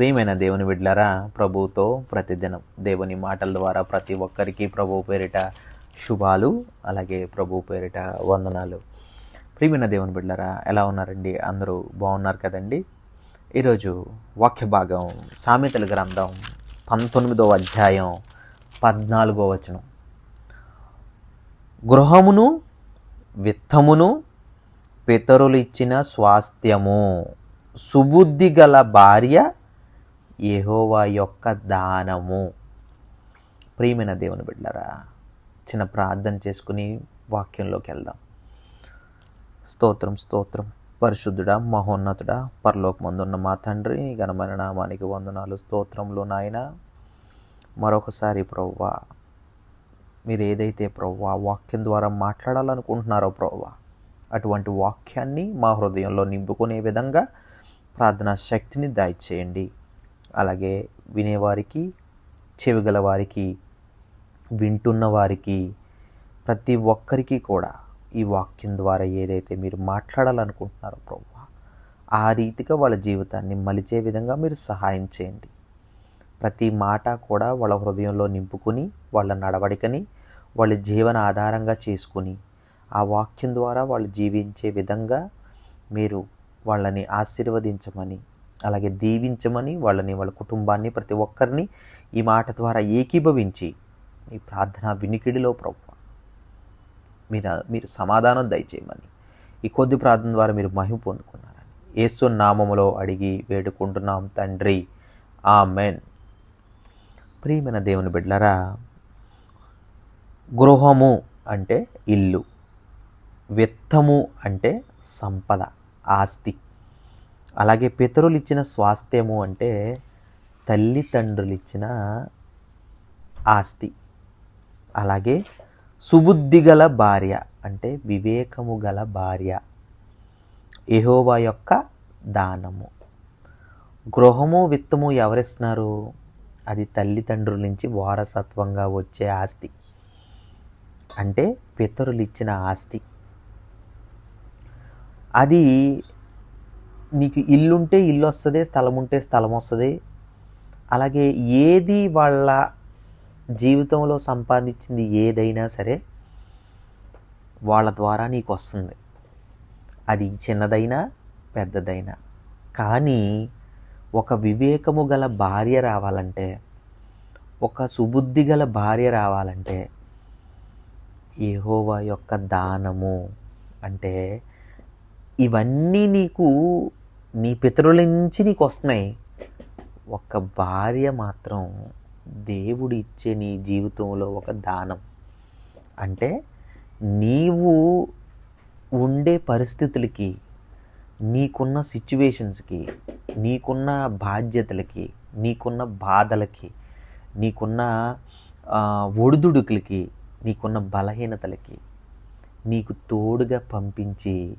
ప్రియమైన దేవుని బిడ్డలారా ప్రభువుతో ప్రతిదినం దేవుని మాటల ద్వారా ప్రతి ఒక్కరికి ప్రభు పేరిట శుభాలు అలాగే ప్రభు పేరిట వందనాలు. ప్రియమైన దేవుని బిడ్డలారా ఎలా ఉన్నారండి? అందరూ బాగున్నారు కదండి? ఈరోజు వాక్య భాగం సామెతల గ్రంథం పంతొమ్మిదవ అధ్యాయం పద్నాలుగో వచనం. గృహమును విత్తమును పితరులు ఇచ్చిన స్వాస్థ్యము సుబుద్ధి గల భార్య యహోవా యొక్క దానము. ప్రియమైన దేవుని బిడ్డలారా చిన్న ప్రార్థన చేసుకుని వాక్యంలోకి వెళ్దాం. స్తోత్రం స్తోత్రం. పరిశుద్ధుడా మహోన్నతుడా పరలోకమందున్న మా తండ్రి నీ ఘనమైన నామానికి వందనాలు స్తోత్రంలో నాయన. మరొకసారి ప్రవ్వా మీరు ఏదైతే ప్రవ్వా వాక్యం ద్వారా మాట్లాడాలనుకుంటున్నారో ప్రవ్వా అటువంటి వాక్యాన్ని మా హృదయంలో నింపుకునే విధంగా ప్రార్థనా శక్తిని దయచేయండి. అలాగే వినేవారికి చెవిగల వారికి వింటున్న వారికి ప్రతి ఒక్కరికి కూడా ఈ వాక్యం ద్వారా ఏదైతే మీరు మాట్లాడాలనుకుంటున్నారో ప్రభు ఆ రీతిగా వాళ్ళ జీవితాన్ని మలిచే విధంగా మీరు సహాయం చేయండి. ప్రతి మాట కూడా వాళ్ళ హృదయంలో నింపుకుని వాళ్ళ నడవడికని వాళ్ళ జీవన ఆధారంగా చేసుకుని ఆ వాక్యం ద్వారా వాళ్ళు జీవించే విధంగా మీరు వాళ్ళని ఆశీర్వదించమని అలాగే దీవించమని వాళ్ళని వాళ్ళ కుటుంబాన్ని ప్రతి ఒక్కరిని ఈ మాట ద్వారా ఏకీభవించి ఈ ప్రార్థన వినికిడిలో ప్రభు. మీరు మీరు సమాధానం దయచేయమని ఈ కొద్ది ప్రార్థన ద్వారా మీరు మహిమ పొందుకున్నారని యేసు నామములో అడిగి వేడుకుంటున్నాం తండ్రి. ఆ మెన్ ప్రియమైన దేవుని బిడ్డలరా గృహము అంటే ఇల్లు విత్తము అంటే సంపద ఆస్తి. అలాగే పితరులు ఇచ్చిన స్వాస్థ్యము అంటే తల్లిదండ్రులు ఇచ్చిన ఆస్తి. అలాగే సుబుద్ధి గల భార్య అంటే వివేకము గల భార్య. ఎహోవా యొక్క దానము. గృహము విత్తము ఎవరిస్తున్నారు? అది తల్లిదండ్రుల నుంచి వారసత్వంగా వచ్చే ఆస్తి. అంటే పితరులు ఇచ్చిన ఆస్తి. అది నీకు ఇల్లుంటే ఇల్లు వస్తుంది స్థలం ఉంటే స్థలం వస్తుంది అలాగే ఏది వాళ్ళ జీవితంలో సంపాదించింది ఏదైనా సరే వాళ్ళ ద్వారా నీకు వస్తుంది అది చిన్నదైనా పెద్దదైనా. కానీ ఒక వివేకము గల భార్య రావాలంటే ఒక సుబుద్ధి గల భార్య రావాలంటే ఏహోవా యొక్క దానము అంటే ఇవన్నీ నీకు నీ పితరుల నుంచి నీకు వస్తున్నాయి. ఒక భార్య మాత్రం దేవుడు ఇచ్చే నీ జీవితంలో ఒక దానం. అంటే నీవు ఉండే పరిస్థితులకి నీకున్న సిచ్యువేషన్స్కి నీకున్న బాధ్యతలకి నీకున్న బాధలకి నీకున్న ఒడిదుడుకులకి నీకున్న బలహీనతలకి నీకు తోడుగా పంపించి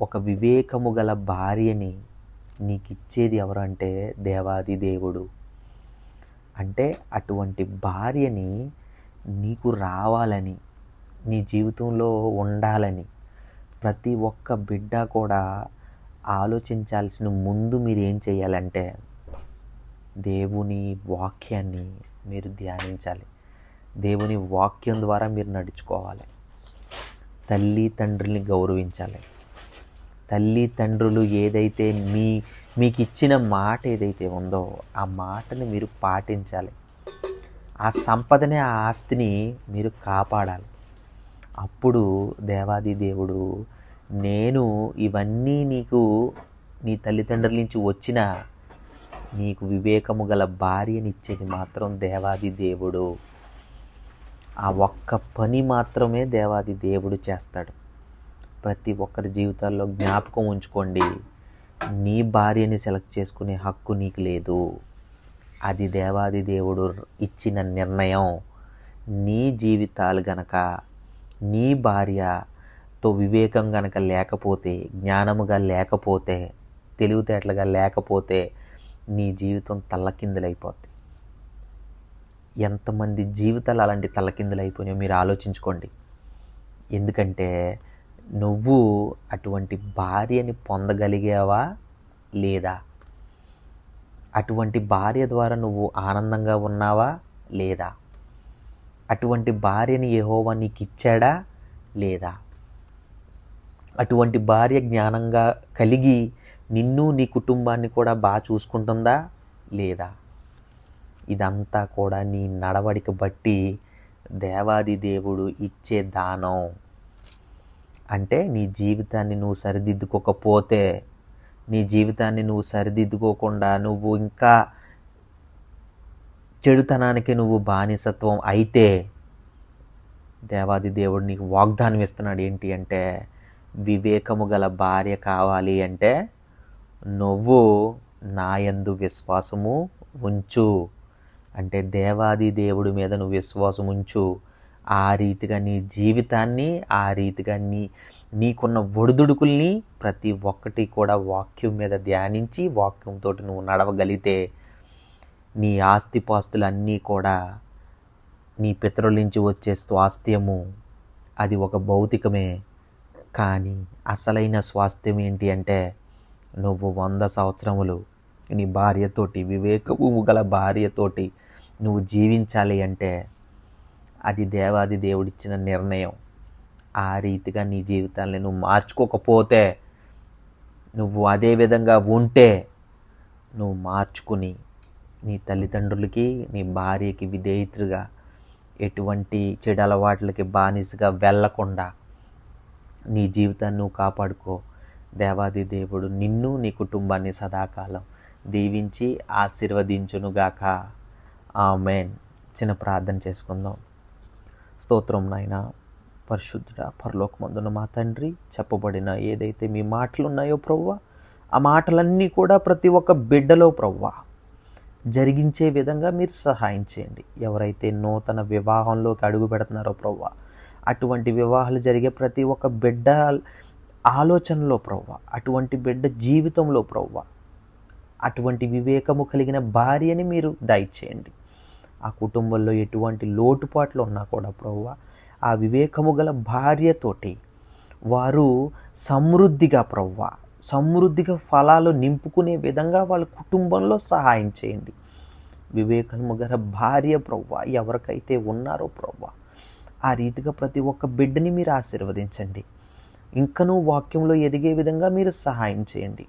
ఒక వివేకము గల భార్యని నీకు ఇచ్చేది ఎవరంటే దేవాది దేవుడు. అంటే అటువంటి భార్యని నీకు రావాలని నీ జీవితంలో ఉండాలని ప్రతి ఒక్క బిడ్డ కూడా ఆలోచించాల్సిన ముందు మీరు ఏం చేయాలంటే దేవుని వాక్యాన్ని మీరు ధ్యానించాలి. దేవుని వాక్యం ద్వారా మీరు నడుచుకోవాలి. తల్లి తండ్రిని గౌరవించాలి. తల్లి తండ్రులు ఏదైతే మీ మీకు ఇచ్చిన మాట ఏదైతే ఉందో ఆ మాటని మీరు పాటించాలి. ఆ సంపదనే ఆ ఆస్తిని మీరు కాపాడాలి. అప్పుడు దేవాది దేవుడు నేను ఇవన్నీ నీకు నీ తల్లిదండ్రుల నుంచి వచ్చిన నీకు వివేకము గల భార్యని ఇచ్చేది మాత్రం దేవాది దేవుడు. ఆ ఒక్క పని మాత్రమే దేవాది దేవుడు చేస్తాడు. ప్రతి ఒక్కరి జీవితాల్లో జ్ఞాపకం ఉంచుకోండి. నీ భార్యని సెలెక్ట్ చేసుకునే హక్కు నీకు లేదు. అది దేవాది దేవుడు ఇచ్చిన నిర్ణయం. నీ జీవితాలు గనక నీ భార్యతో వివేకం గనక లేకపోతే జ్ఞానముగా లేకపోతే తెలివితేటలుగా లేకపోతే నీ జీవితం తల్లకిందులైపోద్ది. ఎంతమంది జీవితాలు అలాంటి తల్లకిందులైపోయినాయో మీరు ఆలోచించుకోండి. ఎందుకంటే నువ్వు అటువంటి భార్యని పొందగలిగావా లేదా? అటువంటి భార్య ద్వారా నువ్వు ఆనందంగా ఉన్నావా లేదా? అటువంటి భార్యని యెహోవా నీకు ఇచ్చాడా లేదా? అటువంటి భార్య జ్ఞానంగా కలిగి నిన్ను నీ కుటుంబాన్ని కూడా బాగా చూసుకుంటుందా లేదా? ఇదంతా కూడా నీ నడవడిక బట్టి దేవాది దేవుడు ఇచ్చే దానం. అంటే నీ జీవితాన్ని నువ్వు సరిదిద్దుకోకపోతే నీ జీవితాన్ని నువ్వు సరిదిద్దుకోకుండా నువ్వు ఇంకా చెడుతనానికి నువ్వు బానిసత్వం అయితే దేవాది దేవుడు నీకు వాగ్దానం ఇస్తున్నాడు ఏంటి అంటే వివేకము గల భార్య కావాలి అంటే నువ్వు నాయందు విశ్వాసము ఉంచు. అంటే దేవాది దేవుడి మీద నువ్వు విశ్వాసం ఉంచు. ఆ రీతిగా నీ జీవితాన్ని ఆ రీతిగా నీ నీకున్న ఒడిదుడుకుల్ని ప్రతి ఒక్కటి కూడా వాక్యం మీద ధ్యానించి వాక్యంతో నువ్వు నడవగలిగితే నీ ఆస్తిపాస్తులన్నీ కూడా నీ పితరుల నుంచి వచ్చే స్వాస్థ్యము అది ఒక భౌతికమే. కానీ అసలైన స్వాస్థ్యం ఏంటి అంటే నువ్వు వంద సంవత్సరములు నీ భార్యతోటి వివేకము గల భార్యతోటి నువ్వు జీవించాలి అంటే అది దేవాది దేవుడిచ్చిన నిర్ణయం. ఆ రీతిగా నీ జీవితాన్ని నువ్వు మార్చుకోకపోతే నువ్వు అదే విధంగా ఉంటే నువ్వు మార్చుకుని నీ తల్లిదండ్రులకి నీ భార్యకి విధేయతులుగా ఎటువంటి చెడు అలవాట్లకి బానిసగా వెళ్ళకుండా నీ జీవితాన్ని నువ్వు కాపాడుకో. దేవాది దేవుడు నిన్ను నీ కుటుంబాన్ని సదాకాలం దీవించి ఆశీర్వదించునుగాక. ఆమెన్. చిన్న ప్రార్థన చేసుకుందాం. స్తోత్రం నాయన. పరిశుద్ధుడ పరలోకమందున మా తండ్రి చెప్పబడిన ఏదైతే మీ మాటలు ఉన్నాయో ప్రవ్వ ఆ మాటలన్నీ కూడా ప్రతి ఒక్క బిడ్డలో ప్రవ్వ జరిగించే విధంగా మీరు సహాయం చేయండి. ఎవరైతే నూతన వివాహంలోకి అడుగు పెడుతున్నారో ప్రవ్వ అటువంటి వివాహాలు జరిగే ప్రతి ఒక్క బిడ్డ ఆలోచనలో ప్రవ్వ అటువంటి బిడ్డ జీవితంలో ప్రవ్వ అటువంటి వివేకము కలిగిన భార్యని మీరు దయచేయండి. ఆ కుటుంబంలో ఎటువంటి లోటుపాట్లు ఉన్నా కూడా ప్రవ్వ ఆ వివేకము గల భార్యతోటి వారు సమృద్ధిగా ప్రవ్వ సమృద్ధిగా ఫలాలు నింపుకునే విధంగా వాళ్ళ కుటుంబంలో సహాయం చేయండి. వివేకము గల భార్య ప్రవ్వ ఎవరికైతే ఉన్నారో ప్రవ్వ ఆ రీతిగా ప్రతి ఒక్క బిడ్డని మీరు ఆశీర్వదించండి. ఇంకనూ వాక్యంలో ఎదిగే విధంగా మీరు సహాయం చేయండి.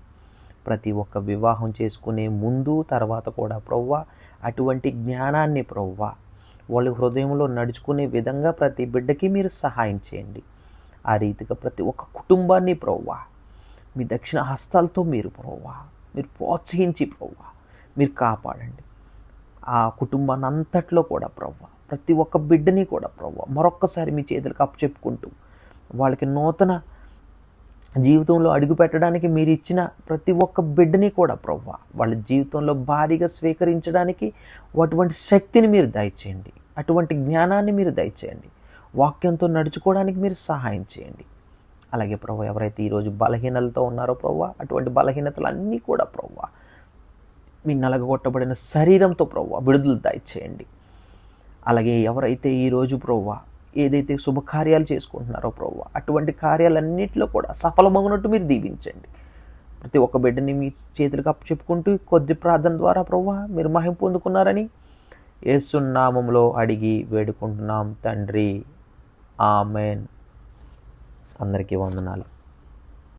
ప్రతి ఒక్క వివాహం చేసుకునే ముందు తర్వాత కూడా ప్రవ్వ అటువంటి జ్ఞానాన్ని ప్రవ్వ. వాళ్ళ హృదయంలో నడుచుకునే విధంగా ప్రతి బిడ్డకి మీరు సహాయం చేయండి. ఆ రీతిగా ప్రతి ఒక్క కుటుంబాన్ని ప్రవ్వా. మీ దక్షిణ హస్తాలతో మీరు ప్రవ్వా. మీరు ప్రోత్సహించి ప్రవ్వ. మీరు కాపాడండి. ఆ కుటుంబాన్ని అంతట్లో కూడా ప్రవ్వా. ప్రతి ఒక్క బిడ్డని కూడా ప్రవ్వా. మరొక్కసారి మీ చేతులకు అప్పచెప్పుకుంటూ వాళ్ళకి నూతన జీవితంలో అడుగుపెట్టడానికి మీరు ఇచ్చిన ప్రతి ఒక్క బిడ్డని కూడా ప్రవ్వ వాళ్ళ జీవితంలో భారీగా స్వీకరించడానికి అటువంటి శక్తిని మీరు దయచేయండి. అటువంటి జ్ఞానాన్ని మీరు దయచేయండి. వాక్యంతో నడుచుకోవడానికి మీరు సహాయం చేయండి. అలాగే ప్రభు ఎవరైతే ఈరోజు బలహీనలతో ఉన్నారో ప్రవ్వ అటువంటి బలహీనతలు అన్నీ కూడా ప్రవ్వ మీ నలగొట్టబడిన శరీరంతో ప్రవ్వ విడుదల దయచేయండి. అలాగే ఎవరైతే ఈరోజు ప్రవ్వ ఏదైతే శుభకార్యాలు చేసుకుంటున్నారో ప్రభు అటువంటి కార్యాలన్నింటిలో కూడా సఫలమగునట్టు మీరు దీవించండి. ప్రతి ఒక్క బిడ్డని మీ చేతులకు అప్పు చెప్పుకుంటూ కొద్ది ప్రార్థన ద్వారా ప్రభు మీరు మహిం పొందుకున్నారని ఏసునామంలో అడిగి వేడుకుంటున్నాం తండ్రి. ఆమెన్. అందరికీ వందనాలు.